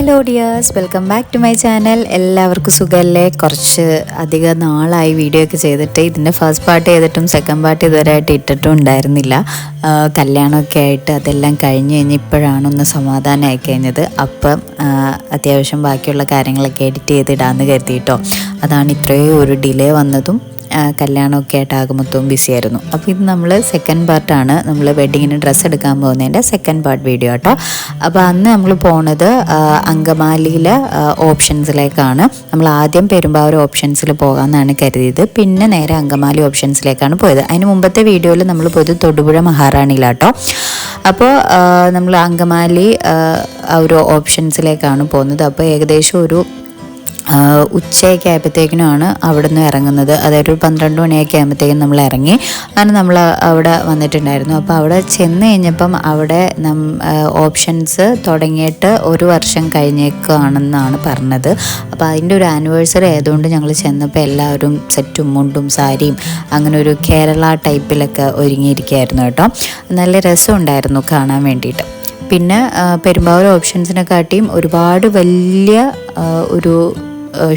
Hello dears welcome back to my channel. എല്ലാവർക്കും സുഖമല്ലേ കുറച്ച് അധികം നാളായി വീഡിയോ ഒക്കെ ചെയ്തിട്ട് ഇതിന്റെ ഫസ്റ്റ് പാർട്ട് ചെയ്തിട്ടും സെക്കൻഡ് പാർട്ട് ഇതുവരെയായിട്ട് ഇട്ടിട്ടും ഉണ്ടായിരുന്നില്ല. കല്യാണമൊക്കെ ആയിട്ട് അതെല്ലാം കഴിഞ്ഞ് കഴിഞ്ഞ് ഇപ്പോഴാണ് ഒന്ന് സമാധാനമായി കഴിഞ്ഞത്. അപ്പം അത്യാവശ്യം ബാക്കിയുള്ള കാര്യങ്ങളൊക്കെ എഡിറ്റ് ചെയ്തിടാമെന്ന് കരുതിയിട്ടോ. അതാണ് ഇത്രയും ഒരു ഡിലേ വന്നതും. കല്യാണമൊക്കെ ആയിട്ട് മൊത്തവും ബിസി ആയിരുന്നു. അപ്പോൾ ഇത് നമ്മൾ സെക്കൻഡ് പാർട്ടാണ് നമ്മൾ വെഡ്ഡിങ്ങിന് ഡ്രസ്സ് എടുക്കാൻ പോകുന്നതിന്റെ സെക്കൻഡ് പാർട്ട് വീഡിയോ കേട്ടോ അപ്പോൾ അന്ന് നമ്മൾ പോണത് അങ്കമാലിയിലെ ഓപ്ഷൻസിലേക്കാണ് നമ്മൾ ആദ്യം പെരുമ്പാവൂർ ഓപ്ഷൻസിൽ പോകാമെന്നാണ് കരുതിയത്. പിന്നെ നേരെ അങ്കമാലി ഓപ്ഷൻസിലേക്കാണ് പോയത്. അതിന് മുമ്പത്തെ വീഡിയോയിൽ നമ്മൾ പോയത് തൊടുപുഴ മഹാറാണിയിലാട്ടോ. അപ്പോൾ നമ്മൾ അങ്കമാലി ഒരു ഓപ്ഷൻസിലേക്കാണ് പോകുന്നത്. അപ്പോൾ ഏകദേശം ഒരു ഉച്ചയൊക്കെ ആയപ്പോഴത്തേക്കിനുമാണ് അവിടെ നിന്ന് ഇറങ്ങുന്നത്. അതായത് ഒരു പന്ത്രണ്ട് മണിയൊക്കെ ആകുമ്പോഴത്തേക്കും നമ്മൾ ഇറങ്ങി. അങ്ങനെ നമ്മൾ അവിടെ വന്നിട്ടുണ്ടായിരുന്നു. അപ്പോൾ അവിടെ ചെന്ന് കഴിഞ്ഞപ്പം അവിടെ നം ഓപ്ഷൻസ് തുടങ്ങിയിട്ട് ഒരു വർഷം കഴിഞ്ഞേക്കാണെന്നാണ് പറഞ്ഞത്. അപ്പോൾ അതിന്റെ ഒരു ആനിവേഴ്സറി ആയതുകൊണ്ട് ഞങ്ങൾ ചെന്നപ്പോൾ എല്ലാവരും സെറ്റും മുണ്ടും സാരിയും അങ്ങനെ ഒരു കേരള ടൈപ്പിലൊക്കെ ഒരുങ്ങിയിരിക്കുകയായിരുന്നു കേട്ടോ. നല്ല രസമുണ്ടായിരുന്നു കാണാൻ വേണ്ടിയിട്ട്. പിന്നെ പെരുമ്പാവൂർ ഓപ്ഷൻസിനെക്കാട്ടിയും ഒരുപാട് വലിയ ഒരു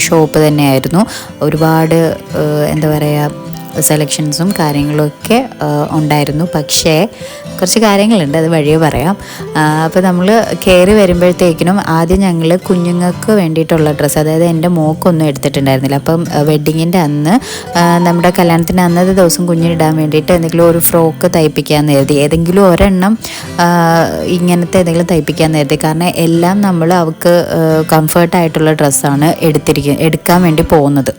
ഷോപ്പ് തന്നെയായിരുന്നു. ഒരുപാട് എന്താ പറയുക സെലക്ഷൻസും കാര്യങ്ങളൊക്കെ ഉണ്ടായിരുന്നു. പക്ഷേ കുറച്ച് കാര്യങ്ങളുണ്ട് അത് വഴിയെ പറയാം. അപ്പോൾ നമ്മൾ കയറി വരുമ്പോഴത്തേക്കിനും ആദ്യം ഞങ്ങൾ കുഞ്ഞുങ്ങൾക്ക് വേണ്ടിയിട്ടുള്ള ഡ്രസ്സ് അതായത് എന്റെ മോക്കൊന്നും എടുത്തിട്ടുണ്ടായിരുന്നില്ല. അപ്പം വെഡ്ഡിങ്ങിന്റെ അന്ന് നമ്മുടെ കല്യാണത്തിന്റെ അന്നത്തെ ദിവസം കുഞ്ഞിനിടാൻ വേണ്ടിയിട്ട് എന്തെങ്കിലും ഒരു ഫ്രോക്ക് തയ്പ്പിക്കാമെന്ന് കരുതി. ഏതെങ്കിലും ഒരെണ്ണം ഇങ്ങനത്തെ എന്തെങ്കിലും തയ്പ്പിക്കാമെന്ന് കരുതി കാരണം എല്ലാം നമ്മൾ അവൾക്ക് കംഫർട്ടായിട്ടുള്ള ഡ്രസ്സാണ് എടുത്തിരിക്കുക എടുക്കാൻ വേണ്ടി പോകുന്നത്.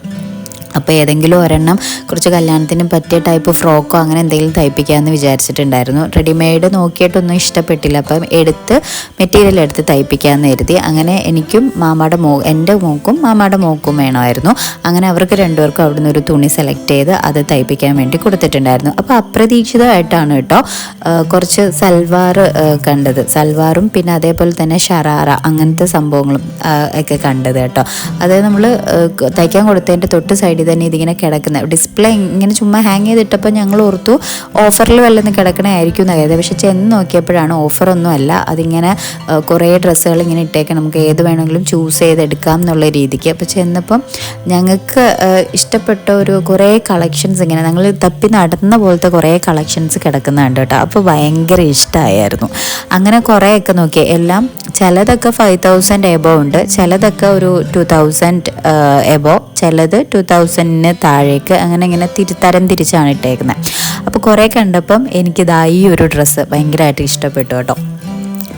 അപ്പോൾ ഏതെങ്കിലും ഒരെണ്ണം കുറച്ച് കല്യാണത്തിന് പറ്റിയ ടൈപ്പ് ഫ്രോക്കോ അങ്ങനെ എന്തെങ്കിലും തയ്പ്പിക്കാമെന്ന് വിചാരിച്ചിട്ടുണ്ടായിരുന്നു. റെഡിമെയ്ഡ് നോക്കിയിട്ടൊന്നും ഇഷ്ടപ്പെട്ടില്ല. അപ്പം എടുത്ത് മെറ്റീരിയൽ എടുത്ത് തയ്പ്പിക്കാമെന്ന് കരുതി. അങ്ങനെ എനിക്കും മാമാടെ മോ എന്റെ മോക്കും മാമാടെ മോക്കും വേണമായിരുന്നു. അങ്ങനെ അവർക്ക് രണ്ടുപേർക്കും അവിടുന്ന് ഒരു തുണി സെലക്ട് ചെയ്ത് അത് തയ്പ്പിക്കാൻ വേണ്ടി കൊടുത്തിട്ടുണ്ടായിരുന്നു. അപ്പോൾ അപ്രതീക്ഷിതമായിട്ടാണ് കേട്ടോ കുറച്ച് സൽവാർ കണ്ടത്. സൽവാറും പിന്നെ അതേപോലെ തന്നെ ഷറാറ അങ്ങനത്തെ സംഭവങ്ങളും ഒക്കെ കണ്ടത് കേട്ടോ. അതായത് നമ്മൾ തയ്ക്കാൻ കൊടുത്തതിന്റെ തൊട്ട് സൈഡിൽ തന്നെ ഇതിങ്ങനെ കിടക്കുന്നത് ഡിസ്പ്ലേ ഇങ്ങനെ ചുമ്മാ ഹാങ് ചെയ്തിട്ടപ്പോൾ ഞങ്ങൾ ഓർത്തു ഓഫറിൽ വല്ലതും കിടക്കണമായിരിക്കും എന്ന് കരുതി. പക്ഷെ ചെന്ന് നോക്കിയപ്പോഴാണ് ഓഫറൊന്നും അല്ല. അതിങ്ങനെ കുറേ ഡ്രസ്സുകൾ ഇങ്ങനെ ഇട്ടേക്കാൻ നമുക്ക് ഏത് വേണമെങ്കിലും ചൂസ് ചെയ്തെടുക്കാം എന്നുള്ള രീതിക്ക്. അപ്പോൾ ചെന്നപ്പം ഞങ്ങൾക്ക് ഇഷ്ടപ്പെട്ട ഒരു കുറേ കളക്ഷൻസ് ഇങ്ങനെ ഞങ്ങൾ തപ്പി നടന്ന പോലത്തെ കുറേ കളക്ഷൻസ് കിടക്കുന്നുണ്ട് കേട്ടോ. അപ്പോൾ ഭയങ്കര ഇഷ്ടമായിരുന്നു അങ്ങനെ കുറേയൊക്കെ നോക്കി. എല്ലാം ചിലതൊക്കെ ഫൈവ് തൗസൻഡ് എബോ ഉണ്ട്. ചിലതൊക്കെ ഒരു ടു തൗസൻഡ് എബോ ചിലത് ടു തൗസൻഡിന് താഴേക്ക് അങ്ങനെ ഇങ്ങനെ തിരി തരം തിരിച്ചാണ് ഇട്ടേക്കുന്നത് അപ്പോൾ കുറേ കണ്ടപ്പം എനിക്കിതാ ഈ ഒരു ഡ്രസ്സ് ഭയങ്കരമായിട്ട് ഇഷ്ടപ്പെട്ടു കേട്ടോ.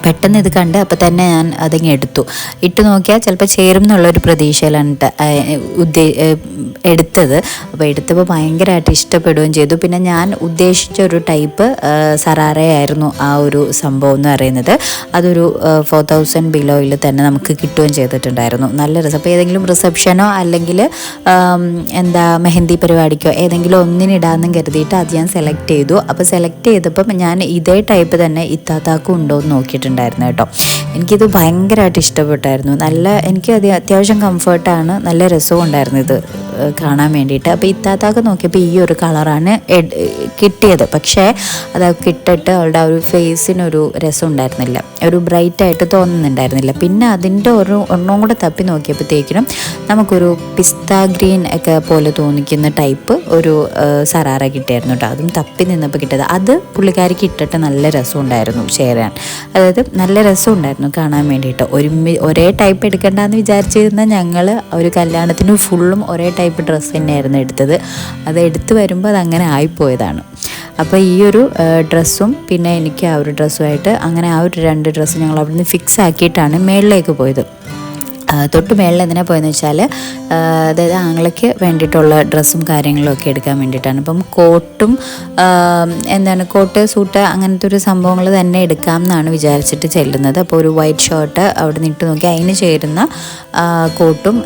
പെട്ടെന്ന് ഇത് കണ്ട് അപ്പോൾ തന്നെ ഞാൻ അതങ്ങ് എടുത്തു. ഇട്ട് നോക്കിയാൽ ചിലപ്പോൾ ചേരും എന്നുള്ളൊരു പ്രതീക്ഷയിലാണ് ഉദ്ദേ എടുത്തത്. അപ്പോൾ എടുത്തപ്പോൾ ഭയങ്കരമായിട്ട് ഇഷ്ടപ്പെടുകയും ചെയ്തു. പിന്നെ ഞാൻ ഉദ്ദേശിച്ച ഒരു ടൈപ്പ് സറാറയായിരുന്നു ആ ഒരു സംഭവം എന്ന് പറയുന്നത്. അതൊരു ഫോർ തൗസൻഡ് ബിലോയിൽ തന്നെ നമുക്ക് കിട്ടുകയും ചെയ്തിട്ടുണ്ടായിരുന്നു. നല്ല രസം. അപ്പോൾ ഏതെങ്കിലും റിസപ്ഷനോ അല്ലെങ്കിൽ എന്താ മെഹന്തി പരിപാടിക്കോ ഏതെങ്കിലും ഒന്നിനിടാമെന്നും കരുതിയിട്ട് അത് ഞാൻ സെലക്ട് ചെയ്തു. അപ്പോൾ സെലക്ട് ചെയ്തപ്പം ഞാൻ ഇതേ ടൈപ്പ് തന്നെ ഇത്താത്താക്കും ഉണ്ടോ എന്ന് നോക്കിയിട്ടുണ്ടായിരുന്നു കേട്ടോ. എനിക്കിത് ഭയങ്കരമായിട്ട് ഇഷ്ടപ്പെട്ടായിരുന്നു. നല്ല എനിക്ക് അത് അത്യാവശ്യം കംഫർട്ടാണ് നല്ല രസവും ഉണ്ടായിരുന്നു ഇത്. കാണാൻ വേണ്ടിയിട്ട്. അപ്പോൾ ഇത്താത്താക്ക് നോക്കിയപ്പോൾ ഈ ഒരു കളറാണ് കിട്ടിയത്. പക്ഷേ അത് കിട്ടിട്ട് അവളുടെ ആ ഒരു ഫേസിനൊരു രസം ഉണ്ടായിരുന്നില്ല ഒരു ബ്രൈറ്റായിട്ട് തോന്നുന്നുണ്ടായിരുന്നില്ല. പിന്നെ അതിന്റെ ഒരു ഒന്നും കൂടെ തപ്പി നോക്കിയപ്പോഴത്തേക്കിനും നമുക്കൊരു പിസ്ത ഗ്രീൻ ഒക്കെ പോലെ തോന്നിക്കുന്ന ടൈപ്പ് ഒരു സറാറ കിട്ടിയായിരുന്നു കേട്ടോ. അതും തപ്പി നിന്നപ്പോൾ കിട്ടിയത്. അത് പുള്ളിക്കാരിക്ക് ഇട്ടിട്ട് നല്ല രസം ഉണ്ടായിരുന്നു ചേരാൻ. അതായത് നല്ല രസം ഉണ്ടായിരുന്നു കാണാൻ വേണ്ടിയിട്ട്. ഒരുമി ഒരേ ടൈപ്പ് എടുക്കണ്ടെന്ന് വിചാരിച്ചിരുന്ന ഞങ്ങൾ ഒരു കല്യാണത്തിന് ഫുള്ളും ഒരേ ടൈപ്പ് ഡ്രസ്സ് തന്നെയായിരുന്നു എടുത്തത്. അത് എടുത്തു വരുമ്പോൾ അത് അങ്ങനെ ആയിപ്പോയതാണ്. അപ്പോൾ ഈ ഒരു ഡ്രസ്സും പിന്നെ എനിക്ക് ആ ഒരു ഡ്രസ്സുമായിട്ട് അങ്ങനെ ആ ഒരു രണ്ട് ഡ്രസ്സ് ഞങ്ങൾ അവിടുന്ന് ഫിക്സ് ആക്കിയിട്ടാണ് മേളിലേക്ക് പോയത്. തൊട്ട് മേളിൽ എന്തിനാ പോയെന്ന് വെച്ചാൽ അതായത് ആങ്ങളയ്ക്ക് വേണ്ടിയിട്ടുള്ള ഡ്രസ്സും കാര്യങ്ങളും ഒക്കെ എടുക്കാൻ വേണ്ടിയിട്ടാണ്. അപ്പം കോട്ടും എന്താണ് കോട്ട് സൂട്ട് അങ്ങനത്തെ ഒരു സംഭവങ്ങൾ തന്നെ എടുക്കാം എന്നാണ് വിചാരിച്ചിട്ട് ചെല്ലുന്നത്. അപ്പോൾ ഒരു വൈറ്റ് ഷർട്ട് അവിടെ നിന്ന് ഇട്ട് നോക്കി അതിന് ചേരുന്ന കോട്ടും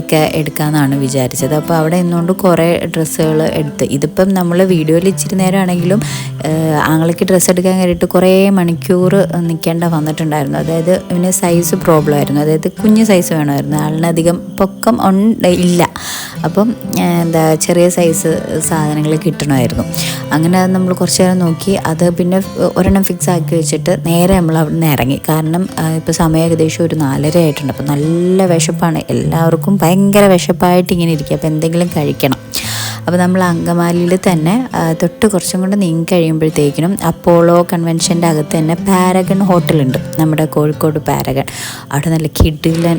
ഒക്കെ എടുക്കാമെന്നാണ് വിചാരിച്ചത്. അപ്പോൾ അവിടെ നിന്നുകൊണ്ട് കുറേ ഡ്രസ്സുകൾ എടുത്ത്. ഇതിപ്പം നമ്മൾ വീഡിയോയിൽ ഇച്ചിരി നേരമാണെങ്കിലും ആങ്ങളയ്ക്ക് ഡ്രസ്സ് എടുക്കാൻ കയറിയിട്ട് കുറേ മണിക്കൂർ നിൽക്കേണ്ട വന്നിട്ടുണ്ടായിരുന്നു. അതായത് ഇവന് സൈസ് പ്രോബ്ലം ആയിരുന്നു. അതായത് കുഞ്ഞ് സൈസ് വേണമായിരുന്നു. ആളിനധികം പൊക്കം ഉണ്ട് ഇല്ല. അപ്പം എന്താ ചെറിയ സൈസ് സാധനങ്ങൾ കിട്ടണമായിരുന്നു. അങ്ങനെ നമ്മൾ കുറച്ച് നേരം നോക്കി. അത് പിന്നെ ഒരെണ്ണം ഫിക്സ് ആക്കി വെച്ചിട്ട് നേരെ നമ്മൾ അവിടെ നിന്ന് ഇറങ്ങി. കാരണം ഇപ്പോൾ സമയം ഏകദേശം ഒരു നാലര ആയിട്ടുണ്ട്. അപ്പോൾ നല്ല വിശപ്പാണ്. എല്ലാവർക്കും ഭയങ്കര വിശപ്പായിട്ട് ഇങ്ങനെ ഇരിക്കുക. അപ്പോൾ എന്തെങ്കിലും കഴിക്കണം. അപ്പോൾ നമ്മൾ അങ്കമാലിയിൽ തന്നെ തൊട്ട് കുറച്ചും കൂടെ നീങ്ങി കഴിയുമ്പോഴത്തേക്കിനും അപ്പോളോ കൺവെൻഷന്റെ അകത്ത് തന്നെ പാരഗൺ ഹോട്ടലുണ്ട്. നമ്മുടെ കോഴിക്കോട് പാരഗൺ. അവിടെ നല്ല കിഡിലൻ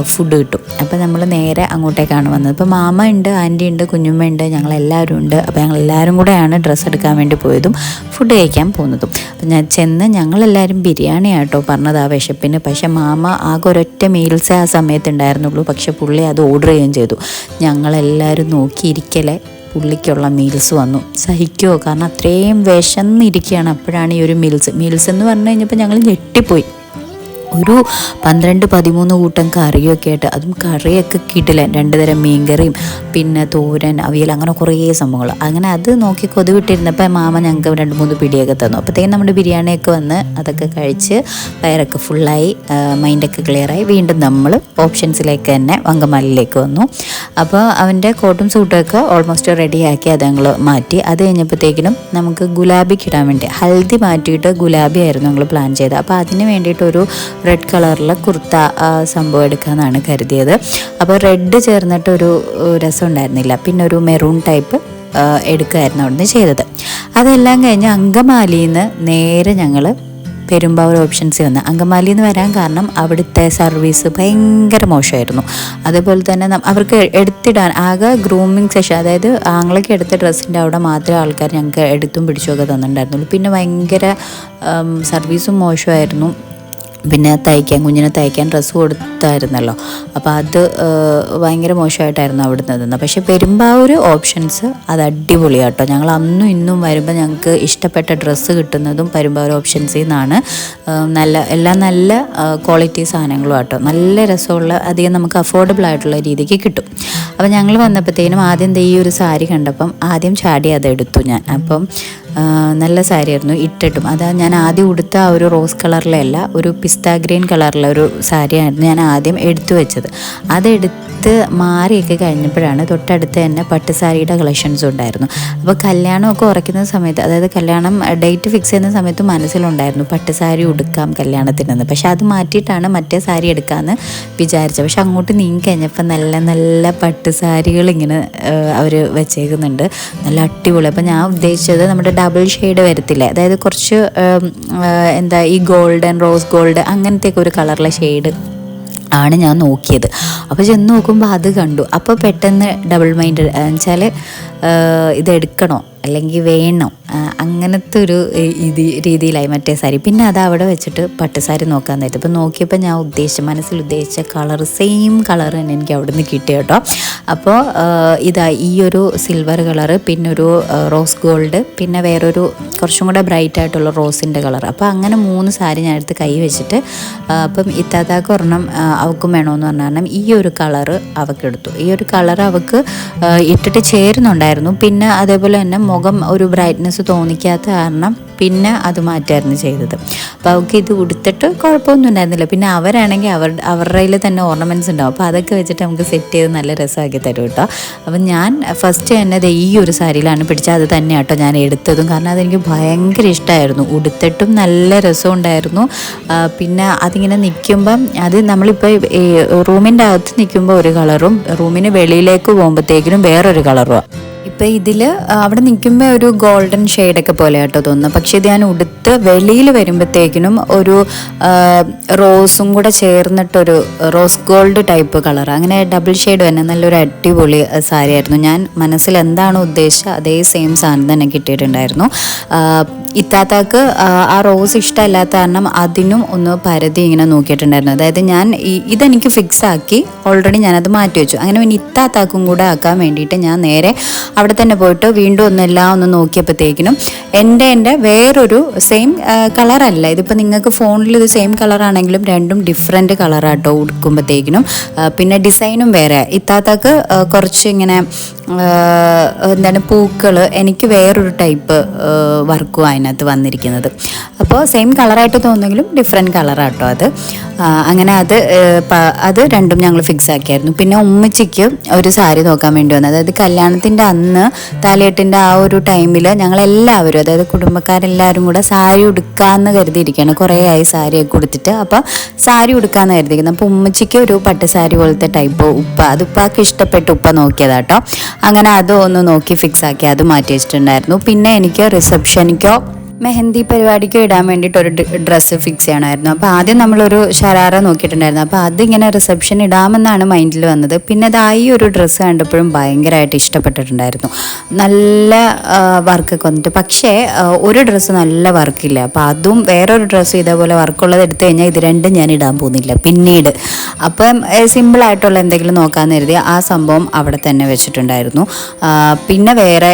ഫുഡ് കിട്ടും. അപ്പോൾ നമ്മൾ നേരെ അങ്ങോട്ടേക്കാണ് വന്നത്. ഇപ്പോൾ മാമ ഉണ്ട് ആന്റി ഉണ്ട് കുഞ്ഞുമ്മ ഉണ്ട് ഞങ്ങളെല്ലാവരും ഉണ്ട്. അപ്പോൾ ഞങ്ങൾ എല്ലാവരും കൂടെയാണ് ഡ്രസ്സ് എടുക്കാൻ വേണ്ടി പോയതും ഫുഡ് കഴിക്കാൻ പോകുന്നതും. അപ്പം ഞാൻ ചെന്ന് ഞങ്ങളെല്ലാവരും ബിരിയാണി ആട്ടോ പറഞ്ഞത് ആ വിശപ്പിന്. പക്ഷേ മാമ ആകെ ഒരൊറ്റ മീൽസേ ആ സമയത്ത് ഉണ്ടായിരുന്നുള്ളൂ. പക്ഷേ പുള്ളി അത് ഓർഡർ ചെയ്യുകയും ചെയ്തു. ഞങ്ങളെല്ലാവരും നോക്കിയിരിക്കലേ പുള്ളിക്കുള്ള മീൽസ് വന്നു. സഹിക്കുമോ കാരണം അത്രയും വിശന്നിരിക്കുകയാണ് അപ്പോഴാണ് ഈ ഒരു മീൽസ് മീൽസ് എന്ന് പറഞ്ഞു കഴിഞ്ഞപ്പോൾ ഞങ്ങൾ ഞെട്ടിപ്പോയി. ഒരു പന്ത്രണ്ട് പതിമൂന്ന് കൂട്ടം കറിയൊക്കെ ആയിട്ട്. അതും കറിയൊക്കെ കിട്ടില്ല രണ്ട് തരം മീൻകറിയും പിന്നെ തോരൻ അവിയൽ അങ്ങനെ കുറേ സംഭവങ്ങൾ. അങ്ങനെ അത് നോക്കി കൊതുവിട്ടിരുന്നപ്പോൾ മാമ ഞങ്ങൾക്ക് രണ്ട് മൂന്ന് പിടിയൊക്കെ തന്നു. അപ്പോഴത്തേക്കും നമ്മുടെ ബിരിയാണിയൊക്കെ വന്ന് അതൊക്കെ കഴിച്ച് വയറൊക്കെ ഫുള്ളായി മൈൻഡൊക്കെ ക്ലിയറായി വീണ്ടും നമ്മൾ ഓപ്ഷൻസിലേക്ക് തന്നെ വങ്കമാലിലേക്ക് വന്നു. അപ്പോൾ അവന്റെ കോട്ടും സൂട്ടൊക്കെ ഓൾമോസ്റ്റ് റെഡിയാക്കി അത് ഞങ്ങൾ മാറ്റി. അത് കഴിഞ്ഞപ്പോഴത്തേക്കിനും നമുക്ക് ഗുലാബിക്ക് ഇടാൻ വേണ്ടി ഹൽദി മാറ്റിയിട്ട് ഗുലാബി ആയിരുന്നു ഞങ്ങൾ പ്ലാൻ ചെയ്തത്. അപ്പോൾ അതിന് വേണ്ടിയിട്ട് ഒരു റെഡ് കളറിലെ കുർത്ത സംഭവം എടുക്കാമെന്നാണ് കരുതിയത്. അപ്പോൾ റെഡ് ചേർന്നിട്ട് ഒരു രസം ഉണ്ടായിരുന്നില്ല പിന്നെ ഒരു മെറൂൺ ടൈപ്പ് എടുക്കുകയായിരുന്നു അവിടുന്ന് ചെയ്തത്. അതെല്ലാം കഴിഞ്ഞ് അങ്കമാലിയിൽ നിന്ന് നേരെ ഞങ്ങൾ പെരുമ്പാവൂർ ഓപ്ഷൻസ് വന്ന്. അങ്കമാലിയിൽ നിന്ന് വരാൻ കാരണം അവിടുത്തെ സർവീസ് ഭയങ്കര മോശമായിരുന്നു. അതേപോലെ തന്നെ അവർക്ക് എടുത്തിടാൻ ആകെ ഗ്രൂമിങ് സെഷൻ അതായത് ആങ്ങളൊക്കെ എടുത്ത ഡ്രസ്സിന്റെ അവിടെ മാത്രമേ ആൾക്കാർ ഞങ്ങൾക്ക് എടുത്തും പിടിച്ചുമൊക്കെ തന്നിട്ടുണ്ടായിരുന്നുള്ളൂ. പിന്നെ ഭയങ്കര സർവീസും മോശമായിരുന്നു. പിന്നെ തയ്ക്കാൻ കുഞ്ഞിനെ തയ്ക്കാൻ ഡ്രസ്സ് കൊടുത്തായിരുന്നല്ലോ. അപ്പോൾ അത് ഭയങ്കര മോശമായിട്ടായിരുന്നു അവിടുന്ന് തന്നത്. പക്ഷേ പെരുമ്പാവൂർ ഓപ്ഷൻസ് അത് അടിപൊളിയാട്ടോ ഞങ്ങൾ അന്നും ഇന്നും വരുമ്പോൾ ഞങ്ങൾക്ക് ഇഷ്ടപ്പെട്ട ഡ്രസ്സ് കിട്ടുന്നതും പെരുമ്പാവൂർ ഓപ്ഷൻസിൽ നിന്നാണ്. നല്ല എല്ലാം നല്ല ക്വാളിറ്റി സാധനങ്ങളും ആട്ടോ. നല്ല രസമുള്ള അധികം നമുക്ക് അഫോർഡബിൾ ആയിട്ടുള്ള രീതിക്ക് കിട്ടും. അപ്പോൾ ഞങ്ങൾ വന്നപ്പോഴത്തേനും ആദ്യം ഈ ഒരു സാരി കണ്ടപ്പം ആദ്യം ചാടി അതെടുത്തു ഞാൻ. അപ്പം നല്ല സാരിയായിരുന്നു ഇട്ടിട്ടും. അതാ ഞാൻ ആദ്യം ഉടുത്ത ആ ഒരു റോസ് കളറിലല്ല ഒരു പിസ്ത ഗ്രീൻ കളറിലെ ഒരു സാരിയായിരുന്നു ഞാൻ ആദ്യം എടുത്തു വെച്ചത്. അതെടുത്ത് മാറിയൊക്കെ കഴിഞ്ഞപ്പോഴാണ് തൊട്ടടുത്ത് തന്നെ പട്ടുസാരിയുടെ കളക്ഷൻസ് ഉണ്ടായിരുന്നു. അപ്പോൾ കല്യാണമൊക്കെ ഉറയ്ക്കുന്ന സമയത്ത് അതായത് കല്യാണം ഡേറ്റ് ഫിക്സ് ചെയ്യുന്ന സമയത്ത് മനസ്സിലുണ്ടായിരുന്നു പട്ടുസാരി ഉടുക്കാം കല്യാണത്തിനെന്ന്. പക്ഷേ അത് മാറ്റിയിട്ടാണ് മറ്റേ സാരി എടുക്കാമെന്ന് വിചാരിച്ചത്. പക്ഷെ അങ്ങോട്ട് നീങ്ങി കഴിഞ്ഞപ്പോൾ നല്ല നല്ല പട്ടുസാരികൾ ഇങ്ങനെ അവർ വെച്ചേക്കുന്നുണ്ട്. നല്ല അടിപൊളി. അപ്പോൾ ഞാൻ ഉദ്ദേശിച്ചത് നമ്മുടെ ഡബിൾ ഷെയ്ഡ് വരത്തില്ലേ. അതായത് കുറച്ച് എന്താ ഈ ഗോൾഡൻ റോസ് ഗോൾഡ് അങ്ങനത്തെയൊക്കെ ഒരു കളറിലെ ഷെയ്ഡ് ആണ് ഞാൻ നോക്കിയത്. അപ്പോൾ ചെന്ന് നോക്കുമ്പോൾ അത് കണ്ടു. അപ്പോൾ പെട്ടെന്ന് ഡബിൾ മൈൻഡ് വെച്ചാൽ ഇത് എടുക്കണോ അല്ലെങ്കിൽ വേണം. അങ്ങനത്തെ ഒരു ഇത് രീതിയിലായി മറ്റേ സാരി. പിന്നെ അത് അവിടെ വെച്ചിട്ട് പട്ടുസാരി നോക്കാൻ നേരത്തെ അപ്പോൾ നോക്കിയപ്പോൾ ഞാൻ ഉദ്ദേശിച്ച മനസ്സിൽ ഉദ്ദേശിച്ച കളർ സെയിം കളർ തന്നെ എനിക്ക് അവിടെ നിന്ന് കിട്ടി കേട്ടോ. അപ്പോൾ ഇതാ ഈ ഒരു സിൽവർ കളറ് പിന്നെ ഒരു റോസ് ഗോൾഡ് പിന്നെ വേറൊരു കുറച്ചും കൂടെ ബ്രൈറ്റ് ആയിട്ടുള്ള റോസിന്റെ കളർ അപ്പോൾ അങ്ങനെ മൂന്ന് സാരി ഞാൻ എടുത്ത് കൈ വെച്ചിട്ട് അപ്പം ഇത്താത്താക്ക് ഒരെണ്ണം അവൾക്കും വേണമെന്ന് പറഞ്ഞ കാരണം ഈ ഒരു കളർ അവൾക്ക് എടുത്തു. ഈ ഒരു കളർ അവൾക്ക് ഇട്ടിട്ട് ചേരുന്നുണ്ടായിരുന്നു. പിന്നെ അതേപോലെ തന്നെ മുഖം ഒരു ബ്രൈറ്റ്നെസ് തോന്നിക്കാത്ത കാരണം പിന്നെ അത് മാറ്റായിരുന്നു ചെയ്തത്. അപ്പോൾ അവൾക്ക് ഇത് ഉടുത്തിട്ട് കുഴപ്പമൊന്നും ഉണ്ടായിരുന്നില്ല. പിന്നെ അവരാണെങ്കിൽ അവർ അവരുടെ കയ്യിൽ തന്നെ ഓർണമെന്റ്സ് ഉണ്ടാവും. അപ്പോൾ അതൊക്കെ വെച്ചിട്ട് നമുക്ക് സെറ്റ് ചെയ്ത് നല്ല രസമാക്കി തരും കേട്ടോ. അപ്പം ഞാൻ ഫസ്റ്റ് തന്നെ ഈ ഒരു സാരിയിലാണ് പിടിച്ചത്. അത് തന്നെ കേട്ടോ ഞാൻ എടുത്തതും. കാരണം അതെനിക്ക് ഭയങ്കര ഇഷ്ടമായിരുന്നു ഉടുത്തിട്ടും നല്ല രസം ഉണ്ടായിരുന്നു. പിന്നെ അതിങ്ങനെ നിൽക്കുമ്പം അത് നമ്മളിപ്പോൾ റൂമിന്റെ അകത്ത് നിൽക്കുമ്പോൾ ഒരു കളറും റൂമിന് വെളിയിലേക്ക് പോകുമ്പോഴത്തേക്കിനും വേറൊരു കളറുമാണ് ഇപ്പം ഇതിൽ അവിടെ നിൽക്കുമ്പോൾ ഒരു ഗോൾഡൻ ഷെയ്ഡൊക്കെ പോലെ കേട്ടോ തോന്നുന്നു. പക്ഷേ ഇത് ഞാൻ ഉടുത്ത് വെളിയിൽ വരുമ്പോഴത്തേക്കിനും ഒരു റോസും കൂടെ ചേർന്നിട്ടൊരു റോസ് ഗോൾഡ് ടൈപ്പ് കളർ അങ്ങനെ ഡബിൾ ഷെയ്ഡ് തന്നെ നല്ലൊരു അടിപൊളി സാരി ആയിരുന്നു ഞാൻ മനസ്സിൽ എന്താണോ ഉദ്ദേശിച്ചത് അതേ സെയിം സാധനം തന്നെ കിട്ടിയിട്ടുണ്ടായിരുന്നു. ഇത്താത്താക്ക് ആ, റോസ് ഇഷ്ടമല്ലാത്ത കാരണം അതിനും ഒന്ന് പരതി ഇങ്ങനെ നോക്കിയിട്ടുണ്ടായിരുന്നു. അതായത് ഞാൻ ഇതെനിക്ക് ഫിക്സ് ആക്കി ഓൾറെഡി ഞാനത് മാറ്റി വെച്ചു. അങ്ങനെ പിന്നെ ഇത്താത്താക്കും കൂടെ ആക്കാൻ വേണ്ടിയിട്ട് ഞാൻ നേരെ അവിടെ തന്നെ പോയിട്ട് വീണ്ടും ഒന്നെല്ലാം ഒന്ന് നോക്കിയപ്പോഴത്തേക്കിനും എന്റെ എന്റെ വേറൊരു സെയിം കളറല്ല ഇതിപ്പോൾ നിങ്ങൾക്ക് ഫോണിൽ ഇത് സെയിം കളറാണെങ്കിലും രണ്ടും ഡിഫറെന്റ് കളറാട്ടോ ഉടുക്കുമ്പോഴത്തേക്കിനും. പിന്നെ ഡിസൈനും വേറെ. ഇത്താത്താക്ക് കുറച്ച് ഇങ്ങനെ എന്താണ് പൂക്കൾ എനിക്ക് വേറൊരു ടൈപ്പ് വർക്കും അതിനകത്ത് വന്നിരിക്കുന്നത്. അപ്പോൾ സെയിം കളറായിട്ട് തോന്നുമെങ്കിലും ഡിഫറെന്റ് കളറാട്ടോ അത്. അങ്ങനെ അത് അത് രണ്ടും ഞങ്ങൾ ഫിക്സ് ആക്കിയായിരുന്നു പിന്നെ ഉമ്മച്ചിക്ക് ഒരു സാരി നോക്കാൻ വേണ്ടി വന്നു. അതായത് കല്യാണത്തിന്റെ അന്ന് താലിയെട്ടിന്റെ ആ ഒരു ടൈമിൽ ഞങ്ങളെല്ലാവരും അതായത് കുടുംബക്കാരെല്ലാവരും കൂടെ സാരി ഉടുക്കാമെന്ന് കരുതിയിരിക്കുകയാണ്. കുറേ ആയി സാരിയൊക്കെ കൊടുത്തിട്ട് അപ്പോൾ സാരി ഉടുക്കാമെന്ന് കരുതിയിരിക്കുന്നത് അപ്പോൾ ഉമ്മച്ചിക്ക് ഒരു പട്ട് സാരി പോലത്തെ ടൈപ്പ് ഉപ്പ. അത് ഉപ്പാക്ക് ഇഷ്ടപ്പെട്ട് ഉപ്പ നോക്കിയതാട്ടോ അങ്ങനെ അതൊന്ന് നോക്കി ഫിക്സ് ആക്കി അത് മാറ്റി വെച്ചിട്ടുണ്ടായിരുന്നു. പിന്നെ എനിക്ക് റിസപ്ഷനിക്കോ മെഹന്തി പരിപാടിക്ക് ഇടാൻ വേണ്ടിയിട്ട് ഒരു ഡ്രസ്സ് ഫിക്സ് ചെയ്യണമായിരുന്നു. അപ്പോൾ ആദ്യം നമ്മളൊരു ഷരാറ നോക്കിയിട്ടുണ്ടായിരുന്നു. അപ്പോൾ അതിങ്ങനെ റിസപ്ഷൻ ഇടാമെന്നാണ് മൈൻഡിൽ വന്നത്. പിന്നെ അത് ഈ ഒരു ഡ്രസ്സ് കണ്ടപ്പോഴും ഭയങ്കരമായിട്ട് ഇഷ്ടപ്പെട്ടിട്ടുണ്ടായിരുന്നു. നല്ല വർക്കൊക്കെ വന്നിട്ട്. പക്ഷേ ഒരു ഡ്രസ്സ് നല്ല വർക്കില്ല അപ്പോൾ അതും വേറൊരു ഡ്രസ്സ് ഇതേപോലെ വർക്കുള്ളത് എടുത്തു കഴിഞ്ഞാൽ ഇത് രണ്ടും ഞാൻ ഇടാൻ പോകുന്നില്ല. പിന്നീട്. അപ്പം സിമ്പിളായിട്ടുള്ള എന്തെങ്കിലും നോക്കാമെന്ന് കരുതി ആ സംഭവം അവിടെ തന്നെ വെച്ചിട്ടുണ്ടായിരുന്നു. പിന്നെ വേറെ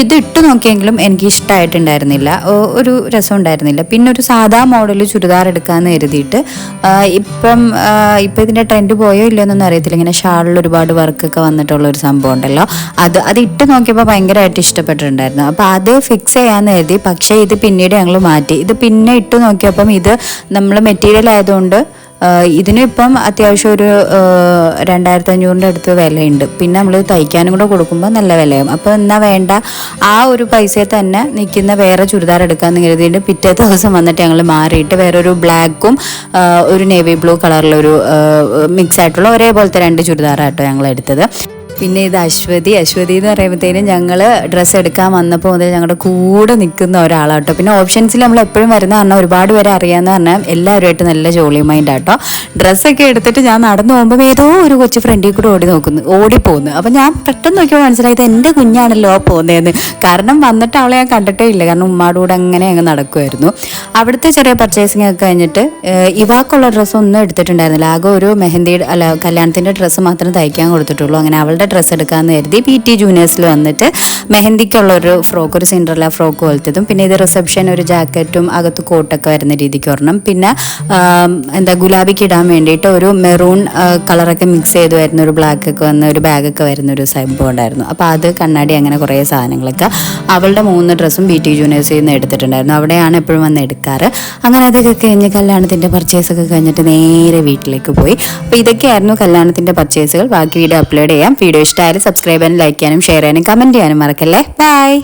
ഇത് ഇട്ട് നോക്കിയെങ്കിലും എനിക്ക് ഇഷ്ടമായിട്ടുണ്ടായിരുന്നില്ല ഓ, ഒരു രസം ഉണ്ടായിരുന്നില്ല. പിന്നെ ഒരു സാധാ മോഡൽ ചുരിദാർ എടുക്കാമെന്ന് കരുതിയിട്ട് ഇപ്പം ഇപ്പം ഇതിന്റെ ട്രെൻഡ് പോയോ ഇല്ലയോ എന്നൊന്നും അറിയത്തില്ല. ഇങ്ങനെ ഷാളിൽ ഒരുപാട് വർക്കൊക്കെ വന്നിട്ടുള്ള ഒരു സംഭവം ഉണ്ടല്ലോ. അത് അത് ഇട്ട് നോക്കിയപ്പോൾ ഭയങ്കരമായിട്ട് ഇഷ്ടപ്പെട്ടിട്ടുണ്ടായിരുന്നു. അപ്പോൾ അത് ഫിക്സ് ചെയ്യാമെന്ന് കരുതി. പക്ഷേ ഇത് പിന്നീട് ഞങ്ങൾ മാറ്റി. ഇത് പിന്നെ ഇട്ട് നോക്കിയപ്പം ഇത് നമ്മൾ മെറ്റീരിയൽ ആയതുകൊണ്ട് ആഹ് ഇതിനും ഇപ്പം അത്യാവശ്യം ഒരു രണ്ടായിരത്തി അഞ്ഞൂറിന്റെ അടുത്ത് വിലയുണ്ട്. പിന്നെ നമ്മൾ തയ്ക്കാനും കൂടെ കൊടുക്കുമ്പോൾ നല്ല വിലയും അപ്പോൾ എന്നാ വേണ്ട ആ ഒരു പൈസയിൽ തന്നെ നിൽക്കുന്ന വേറെ ചുരിദാർ എടുക്കാമെന്ന് കരുതിയിട്ട് പിറ്റേ ദിവസം വന്നിട്ട് ഞങ്ങൾ മാറിയിട്ട് വേറൊരു ബ്ലാക്കും ഒരു നേവി ബ്ലൂ കളറിലൊരു മിക്സ് ആയിട്ടുള്ള ഒരേപോലത്തെ രണ്ട് ചുരിദാറാട്ടോ ഞങ്ങൾ എടുത്തത്. പിന്നെ ഇത് അശ്വതി. അശ്വതി എന്ന് പറയുമ്പോഴത്തേനും ഞങ്ങൾ ഡ്രസ്സ് എടുക്കാൻ വന്നപ്പോൾ മുതൽ ഞങ്ങളുടെ കൂടെ നിൽക്കുന്ന ഒരാളാട്ടോ. പിന്നെ ഓപ്ഷൻസിൽ നമ്മൾ എപ്പോഴും വരുന്ന പറഞ്ഞാൽ ഒരുപാട് പേരെ അറിയാമെന്ന് പറഞ്ഞാൽ എല്ലാവരുമായിട്ട് നല്ല ജോളി മൈൻഡ് ആട്ടോ. ഡ്രസ്സൊക്കെ എടുത്തിട്ട് ഞാൻ നടന്നു പോകുമ്പോൾ ഏതോ ഒരു കൊച്ചു ഫ്രണ്ടിൽ കൂടെ ഓടി നോക്കുന്നു ഓടിപ്പോകുന്നു. അപ്പം ഞാൻ പെട്ടെന്ന് നോക്കിയപ്പോൾ മനസ്സിലായത് എന്റെ കുഞ്ഞാണല്ലോ പോകുന്നതെന്ന് കാരണം വന്നിട്ട് അവളെ ഞാൻ കണ്ടിട്ടേ ഇല്ല. കാരണം ഉമ്മാടെ കൂടെ അങ്ങനെ അങ്ങ് നടക്കുമായിരുന്നു അവിടുത്തെ ചെറിയ പർച്ചേസിംഗ് ഒക്കെ കഴിഞ്ഞിട്ട് ഇവാക്കുള്ള ഡ്രസ്സൊന്നും എടുത്തിട്ടുണ്ടായിരുന്നില്ല. ആകെ ഒരു മെഹന്തി അല്ല കല്യാണത്തിന്റെ ഡ്രസ്സ് മാത്രം തയ്ക്കാൻ കൊടുത്തിട്ടുള്ളൂ. അങ്ങനെ അവളുടെ ഡ്രസ്സ് എടുക്കാമെന്ന് കരുതി പി ടി ജൂനിയേഴ്സിൽ വന്നിട്ട് മെഹന്തിക്കുള്ള ഒരു ഫ്രോക്ക് ഒരു സിൻഡ്രല ഫ്രോക്ക് പോലത്തതും പിന്നെ ഇത് റിസപ്ഷൻ ഒരു ജാക്കറ്റും അകത്ത് കോട്ടൊക്കെ വരുന്ന രീതിക്ക് ഒരെണ്ണം. പിന്നെ എന്താ ഗുലാബിക്ക് ഇടാൻ വേണ്ടിയിട്ട് ഒരു മെറൂൺ കളറൊക്കെ മിക്സ് ചെയ്ത് വരുന്ന ഒരു ബ്ലാക്ക് ഒക്കെ വന്ന ഒരു ബാഗൊക്കെ വരുന്ന ഒരു സംഭവം ഉണ്ടായിരുന്നു. അപ്പോൾ അത് കണ്ണാടി അങ്ങനെ കുറേ സാധനങ്ങളൊക്കെ അവളുടെ മൂന്ന് ഡ്രസ്സും ബി ടി ജൂനിയേഴ്സിൽ നിന്ന് എടുത്തിട്ടുണ്ടായിരുന്നു. അവിടെയാണ് എപ്പോഴും വന്ന് എടുക്കാറ്. അങ്ങനെ അതൊക്കെ കഴിഞ്ഞ് കല്യാണത്തിന്റെ പർച്ചേസ് ഒക്കെ കഴിഞ്ഞിട്ട് നേരെ വീട്ടിലേക്ക് പോയി. അപ്പോൾ ഇതൊക്കെയായിരുന്നു കല്യാണത്തിന്റെ പർച്ചേസുകൾ ബാക്കി വീഡിയോ അപ്ലോഡ് ചെയ്യാം. വീഡിയോ ഇഷ്ടമായാലും സബ്സ്ക്രൈബ് ചെയ്യാനും ലൈക്ക് ചെയ്യാനും ഷെയർ ചെയ്യാനും കമന്റ് ചെയ്യാനും മറക്കല്ലേ. ബൈ